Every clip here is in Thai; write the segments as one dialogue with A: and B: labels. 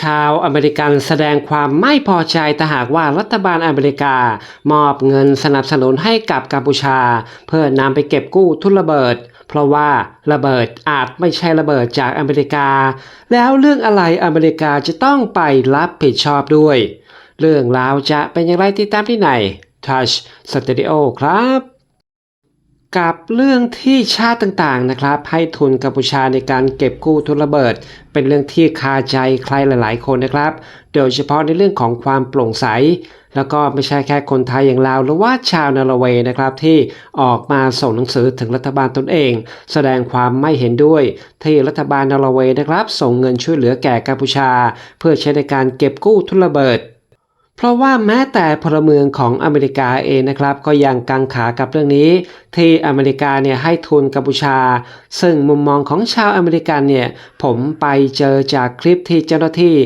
A: ชาวอเมริกันแสดงความไม่พอใจแต่หากว่ารัฐบาลอเมริกา มอบเงินสนับสนุนให้กับกัมพูชา เพื่อนำไปเก็บกู้ทุนระเบิด เพราะว่าระเบิดอาจไม่ใช่ระเบิดจากอเมริกา แล้วเรื่องอะไรอเมริกาจะต้องไปรับผิดชอบด้วย เรื่องราวจะเป็นอย่างไรติดตามที่ไหน Touch Studio ครับ กับเรื่องที่ชาติต่างๆนะครับ ให้ทุนกัมพูชาในการเก็บกู้ทุนระเบิด เป็นเรื่องที่คาใจใครหลาย ๆ คนนะครับ โดยเฉพาะในเรื่องของความโปร่งใส แล้วก็ไม่ใช่แค่คนไทยอย่างเราหรือว่าชาวนอร์เวย์นะครับที่ออกมาส่งหนังสือถึงรัฐบาลตนเอง แสดงความไม่เห็นด้วย ที่รัฐบาลนอร์เวย์นะครับ ส่งเงินช่วยเหลือแก่กัมพูชา เพื่อใช้ในการเก็บกู้ทุนระเบิด ราะว่าแม้แต่พลเมืองของอเมริกาเองนะครับ ก็ยังกังขากับเรื่องนี้ ที่อเมริกาเนี่ยให้ทุนกัมพูชา ซึ่งมุมมองของชาวอเมริกันเนี่ยผมไปเจอจากคลิปที่เจ้าหน้าที่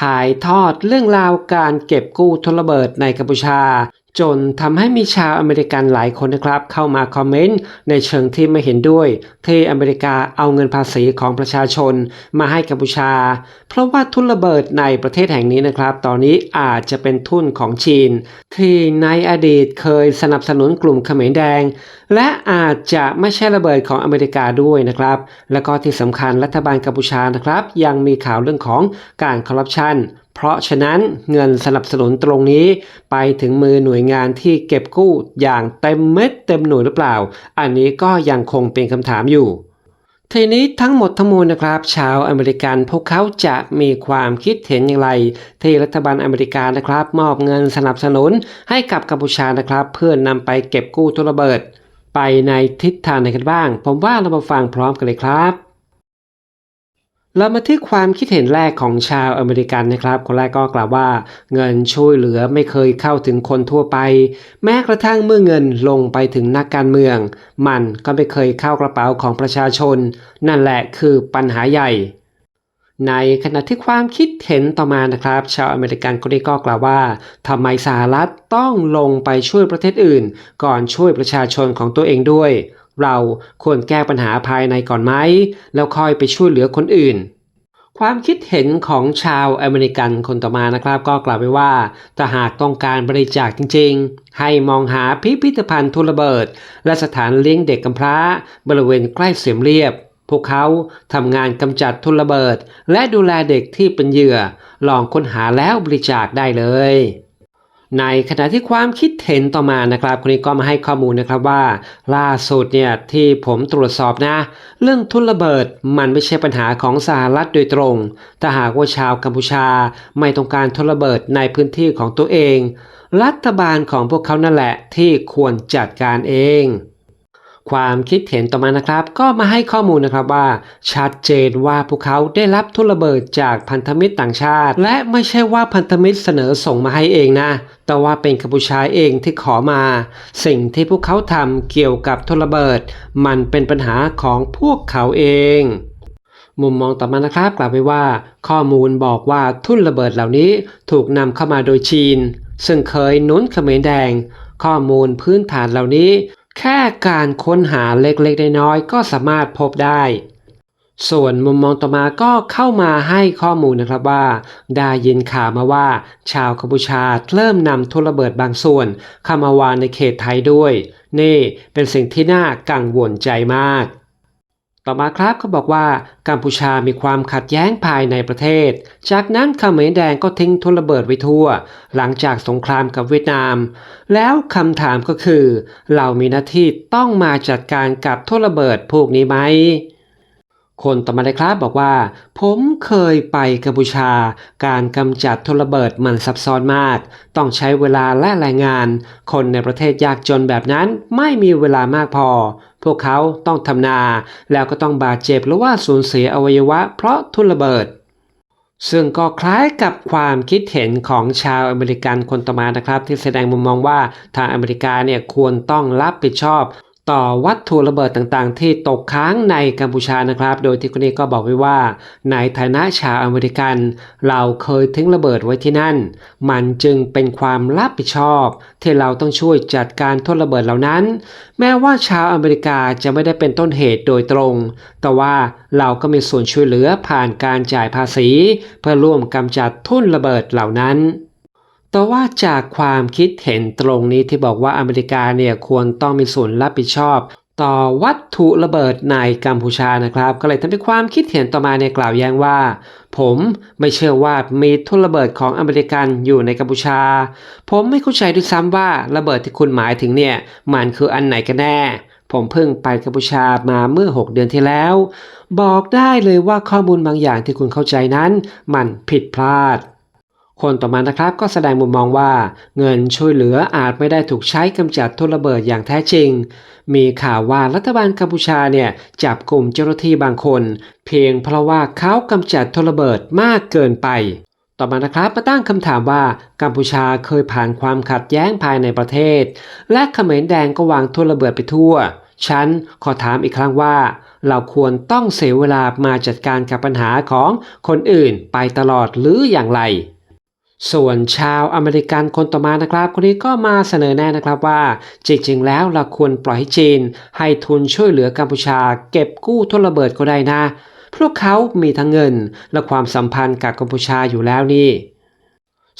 A: ถ่ายทอดเรื่องราวการเก็บกู้ทุนระเบิดในกัมพูชา จนทำให้มีชาวอเมริกันหลายคนนะครับ เข้ามาคอมเมนต์ในเชิงที่ไม่เห็นด้วย ที่อเมริกาเอาเงินภาษีของประชาชนมาให้กัมพูชา เพราะว่าทุนระเบิดในประเทศแห่งนี้นะครับ ตอนนี้อาจจะเป็นทุนของจีน ที่ในอดีตเคยสนับสนุนกลุ่มเขมรแดง และอาจจะไม่ใช่ระเบิดของอเมริกาด้วยนะครับ และก็ที่สำคัญรัฐบาลกัมพูชานะครับ ยังมีข่าวเรื่องของการคอร์รัปชัน เพราะฉะนั้นเงินสนับสนุนตรงนี้ไปถึงมือหน่วยงานที่เก็บกู้อย่างเต็มเม็ดเต็มหน่วยหรือเปล่า อันนี้ก็ยังคงเป็นคำถามอยู่ทีนี้ทั้งหมดทั้งมวลนะครับ ชาวอเมริกันพวกเขาจะมีความคิดเห็นอย่างไร ที่รัฐบาลอเมริกานะครับ มอบเงินสนับสนุนให้กับกัมพูชานะครับ เพื่อนนำไปเก็บกู้ทุระเบิด ไปในทิศทางไหนกันบ้าง ผมว่าเรามาฟังพร้อมกันเลยครับ เรามาที่ความคิดเห็นแรกของชาวอเมริกันนะครับ คนแรกก็กล่าวว่า เงินช่วยเหลือไม่เคยเข้าถึงคนทั่วไป แม้กระทั่งเมื่อเงินลงไปถึงนักการเมือง มันก็ไม่เคยเข้ากระเป๋าของประชาชน นั่นแหละคือปัญหาใหญ่ ในขณะที่ความคิดเห็นต่อมานะครับ ชาวอเมริกันคนนี้ก็กล่าวว่าทำไมสหรัฐต้องลงไปช่วยประเทศอื่น ก่อนช่วยประชาชนของตัวเองด้วย เราควรแก้ปัญหาภายในก่อนไหม แล้วค่อยไปช่วยเหลือคนอื่น ความคิดเห็นของชาวอเมริกันคนต่อมานะครับ ก็กล่าวไว้ว่าถ้าหากต้องการบริจาคจริง ๆ ให้มองหาพิพิธภัณฑ์ทุระเบิด และสถานเลี้ยงเด็กกำพร้า บริเวณใกล้เสียมเรียบพวกเขาทำงานกำจัดทุนระเบิด และดูแลเด็กที่เป็นเหยื่อ ลองค้นหาแล้วบริจาคได้เลย ในขณะที่ความคิดเห็นต่อมานะครับคนนี้ก็มาให้ข้อมูลนะครับว่า ล่าสุดเนี่ยที่ผมตรวจสอบนะ เรื่องทุนระเบิดมันไม่ใช่ปัญหาของสหรัฐโดยตรงแต่หากว่าชาวกัมพูชา ไม่ต้องการทุนระเบิดในพื้นที่ของตัวเอง รัฐบาลของพวกเขานั่นแหละที่ควรจัดการเอง ความคิดเห็นต่อมานะครับ ก็มาให้ข้อมูลนะครับว่า ชัดเจนว่าพวกเขาได้รับทุนระเบิดจากพันธมิตรต่างชาติ และไม่ใช่ว่าพันธมิตรเสนอส่งมาให้เองนะ แต่ว่าเป็นกัมพูชาเองที่ขอมา สิ่งที่พวกเขาทำเกี่ยวกับทุนระเบิด มันเป็นปัญหาของพวกเขาเองมุมมองต่อมานะครับกล่าวไว้ว่า ข้อมูลบอกว่าทุ่นระเบิดเหล่านี้ถูกนำเข้ามาโดยจีน ซึ่งเคยนุนเขมรแดง ข้อมูลพื้นฐานเหล่านี้ แค่การค้นหาเล็กๆ น้อยๆก็สามารถพบได้ ส่วนมุมมองต่อมาก็เข้ามาให้ข้อมูลนะครับว่า ได้ยินข่าวมาว่า ชาวกัมพูชาเริ่มนำทุนระเบิดบางส่วนเข้ามาวางในเขตไทยด้วย นี่เป็นสิ่งที่น่ากังวลใจมาก ต่อมาครับเขาบอกว่ากัมพูชามีความขัดแย้งภายในประเทศ จากนั้นเขมรแดงก็ทิ้งทุนระเบิดไว้ทั่ว หลังจากสงครามกับเวียดนาม แล้วคำถามก็คือ เรามีหน้าที่ต้องมาจัดการกับทุนระเบิดพวกนี้ไหม คนต่อมาเลยครับบอกว่า ผมเคยไปกัมพูชา การกำจัดทุนระเบิดมันซับซ้อนมาก ต้องใช้เวลาและแรงงาน คนในประเทศยากจนแบบนั้นไม่มีเวลามากพอ พวกเขาต้องทำนา แล้วก็ต้องบาดเจ็บหรือว่าสูญเสียอวัยวะเพราะทุนระเบิด ซึ่งก็คล้ายกับความคิดเห็นของชาวอเมริกันคนต่อมานะครับ ที่แสดงมุมมองว่าทางอเมริกาเนี่ยควรต้องรับผิดชอบ ต่อวัตถุระเบิดต่างๆ ที่ตกค้างในกัมพูชานะครับ โดยที่คนนี้ก็บอกไว้ว่า ในฐานะชาวอเมริกัน เราเคยทิ้งระเบิดไว้ที่นั่น มันจึงเป็นความรับผิดชอบ ที่เราต้องช่วยจัดการทุ่นระเบิดเหล่านั้น แม้ว่าชาวอเมริกาจะไม่ได้เป็นต้นเหตุโดยตรง แต่ว่าเราก็มีส่วนช่วยเหลือผ่านการจ่ายภาษี เพื่อร่วมกำจัดทุ่นระเบิดเหล่านั้น แต่ว่าจากความคิดเห็นตรงนี้ที่บอกว่าอเมริกาเนี่ยควรต้องมีส่วนรับผิดชอบ ต่อวัตถุระเบิดในกัมพูชานะครับ ก็เลยทำให้ความคิดเห็นต่อมาในกล่าวแย้งว่า ผมไม่เชื่อว่ามีทุนระเบิดของอเมริกันอยู่ในกัมพูชา ผมไม่เข้าใจด้วยซ้ำว่าระเบิดที่คุณหมายถึงเนี่ยมันคืออันไหนกันแน่ผมเพิ่งไปกัมพูชามาเมื่อ 6 เดือนที่แล้ว บอกได้เลยว่าข้อมูลบางอย่างที่คุณเข้าใจนั้น มันผิดพลาด คนต่อมานะครับก็แสดงมุมมองว่า เงินช่วยเหลืออาจไม่ได้ถูกใช้กำจัดทุนระเบิดอย่างแท้จริง มีข่าวว่ารัฐบาลกัมพูชาเนี่ยจับกลุ่มเจ้าหน้าที่บางคน เพียงเพราะว่าเขากำจัดทุนระเบิดมากเกินไป ต่อมานะครับมาตั้งคำถามว่ากัมพูชาเคยผ่านความขัดแย้งภายในประเทศ และเขมรแดงก็วางทุนระเบิดไปทั่วฉันขอถามอีกครั้งว่า เราควรต้องเสียเวลามาจัดการกับปัญหาของคนอื่นไปตลอดหรืออย่างไร ส่วนชาวอเมริกันคนต่อมานะครับ คนนี้ก็มาเสนอแนะนะครับว่า จริงๆ แล้วเราควรปล่อยให้จีน ให้ทุนช่วยเหลือกัมพูชา เก็บกู้ทุนระเบิดก็ได้นะ พวกเขามีทั้งเงินและความสัมพันธ์กับกัมพูชาอยู่แล้วนี่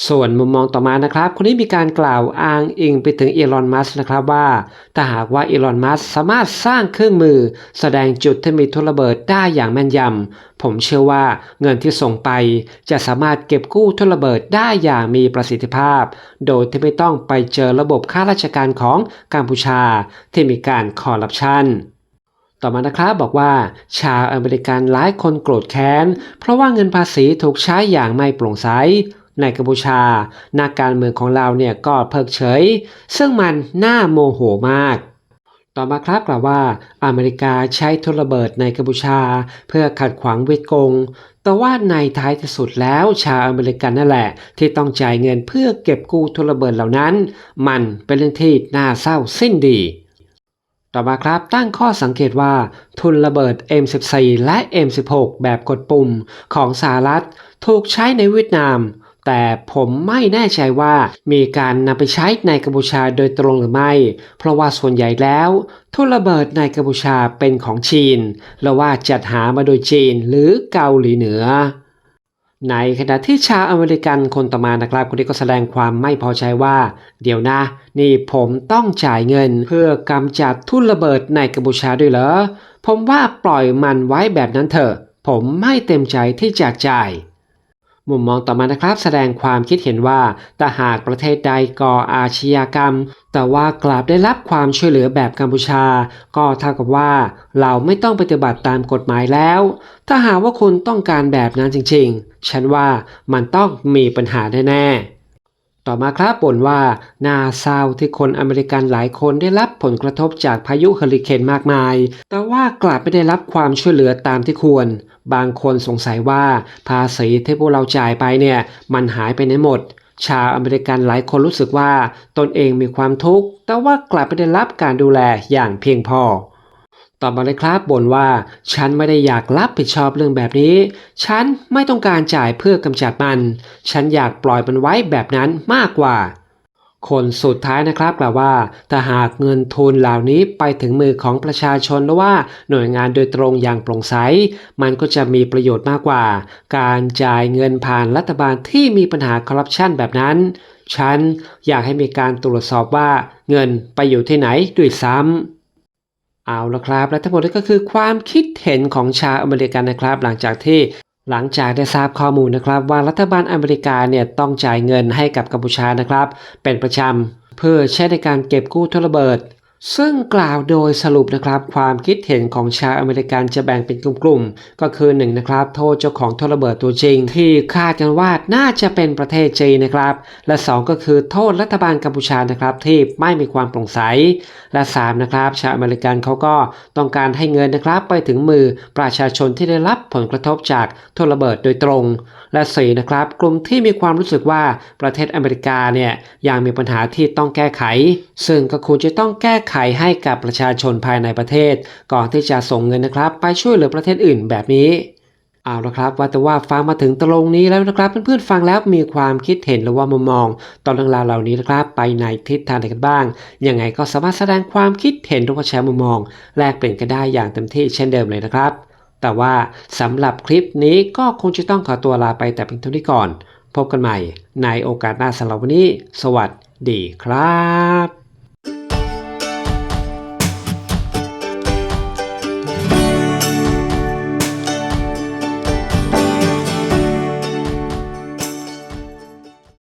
A: ส่วนมุมมองต่อมานะครับ คนนี้มีการกล่าวอ้างอิงไปถึงอีลอนมัสนะครับว่าถ้าหากว่าอีลอนมัสสามารถสร้างเครื่องมือ แสดงจุดที่มีทุระเบิดได้อย่างแม่นยำ ผมเชื่อว่าเงินที่ส่งไป จะสามารถเก็บกู้ทุระเบิดได้อย่างมีประสิทธิภาพ โดยที่ไม่ต้องไปเจอระบบข้าราชการของกัมพูชา ที่มีการคอร์รัปชันต่อมานะครับบอกว่า ชาวอเมริกันหลายคนโกรธแค้น เพราะว่าเงินภาษีถูกใช้อย่างไม่โปร่งใส ในกัมพูชานักการเมืองของเราเนี่ยก็เพิกเฉย ซึ่งมันน่าโมโหมากต่อมาครับกล่าวว่าอเมริกาใช้ทุนระเบิดในกัมพูชา เพื่อขัดขวางเวทกง แต่ว่าในท้ายที่สุดแล้วชาวอเมริกันนั่นแหละ ที่ต้องจ่ายเงินเพื่อเก็บกู้ทุนระเบิดเหล่านั้น มันเป็นเรื่องที่น่าเศร้าสิ้นดี ต่อมาครับตั้งข้อสังเกตว่า ทุนระเบิด M14 และ M16 แบบกดปุ่มของสหรัฐถูกใช้ในเวียดนาม แต่ผมไม่แน่ใจว่ามีการนำไปใช้ในกัมพูชาโดยตรงหรือไม่ เพราะว่าส่วนใหญ่แล้วทุนระเบิดในกัมพูชาเป็นของจีน และว่าจัดหามาโดยจีนหรือเกาหลีเหนือในขณะที่ชาวอเมริกันคนต่อมานะครับคนนี้ก็แสดงความไม่พอใจว่า เดี๋ยวนะ นี่ผมต้องจ่ายเงินเพื่อกำจัดทุนระเบิดในกัมพูชาด้วยเหรอ ผมว่าปล่อยมันไว้แบบนั้นเถอะ ผมไม่เต็มใจที่จะจ่าย มุมมองต่อมานะครับแสดงความคิดเห็นว่าแต่หากประเทศใดก่ออาชญากรรม แต่ว่ากลับได้รับความช่วยเหลือแบบกัมพูชา ก็เท่ากับว่า เราไม่ต้องปฏิบัติตามกฎหมายแล้ว ถ้าหากว่าคุณต้องการแบบนั้นจริงๆ ฉันว่ามันต้องมีปัญหาแน่ๆต่อมาครับบ่นว่านาเศร้าที่คนอเมริกันหลายคนได้รับผลกระทบจากพายุเฮอริเคนมากมาย แต่ว่ากลับไม่ได้รับความช่วยเหลือตามที่ควร บางคนสงสัยว่าภาษีที่พวกเราจ่ายไปเนี่ยมันหายไปไหนหมด ชาวอเมริกันหลายคนรู้สึกว่าตนเองมีความทุกข์แต่ว่ากลับไม่ได้รับการดูแลอย่างเพียงพอต่อมาเลยครับบ่นว่า ฉันไม่ได้อยากรับผิดชอบเรื่องแบบนี้ ฉันไม่ต้องการจ่ายเพื่อกำจัดมัน ฉันอยากปล่อยมันไว้แบบนั้นมากกว่า คนสุดท้ายนะครับกล่าวว่า ถ้าหากเงินทุนเหล่านี้ไปถึงมือของประชาชนหรือว่าหน่วยงานโดยตรงอย่างโปร่งใส มันก็จะมีประโยชน์มากกว่า การจ่ายเงินผ่านรัฐบาลที่มีปัญหาคอร์รัปชันแบบนั้น ฉันอยากให้มีการตรวจสอบว่าเงินไปอยู่ที่ไหนด้วยซ้ำเอาละครับ และทั้งหมดนี้ก็คือความคิดเห็นของชาวอเมริกันนะครับ หลังจากที่ หลังจากได้ทราบข้อมูลนะครับว่ารัฐบาลอเมริกาเนี่ยต้องจ่ายเงินให้กับกัมพูชานะครับ เป็นประจำเพื่อใช้ในการเก็บกู้ทุนระเบิด ซึ่งกล่าวโดยสรุปนะครับความคิดเห็นของชาวอเมริกันจะแบ่งเป็นกลุ่มๆ ก็คือ 1นงนะครับโทษเจ้าของทุนระเบิดตัวจริง ที่คาดกันว่าน่าจะเป็นประเทศจีนนะครับ และ 2 ก็คือโทษรัฐบาลกัมพูชานะครับที่ไม่มีความโปร่งใส และ 3 นะครับ ชาวอเมริกันเขาก็ต้องการให้เงินนะครับไปถึงมือประชาชนที่ได้รับผลกระทบจากทุนระเบิดโดยตรง และ4นะครับกลุ่มที่มีความรู้สึกว่าประเทศอเมริกาเนี่ยยังมีปัญหาที่ต้องแก้ไข ซึ่งก็ควรจะต้องแก้ไขทยให้กับประชาชนภายในประเทศ ก่อนที่จะส่งเงินนะครับ ไปช่วยเหลือประเทศอื่นแบบนี้เอาละครับว่าแต่ว่าฟังมาถึงตรงนี้แล้วนะครับเพื่อนๆฟังแล้วมีความคิดเห็นหรือว่ามุมมองตอนเรื่องราวเหล่านี้นะครับ ไปในทิศทางไหนกันบ้าง ยังไงก็สามารถแสดงความคิดเห็นหรือว่าแชร์มุมมอง แลกเปลี่ยนกันได้อย่างเต็มที่เช่นเดิมเลยนะครับ แต่ว่าสำหรับคลิปนี้ก็คงจะต้องขอตัวลาไปแต่เพียงเท่านี้ก่อน พบกันใหม่ในโอกาสหน้าสำหรับวันนี้ สวัสดีครับ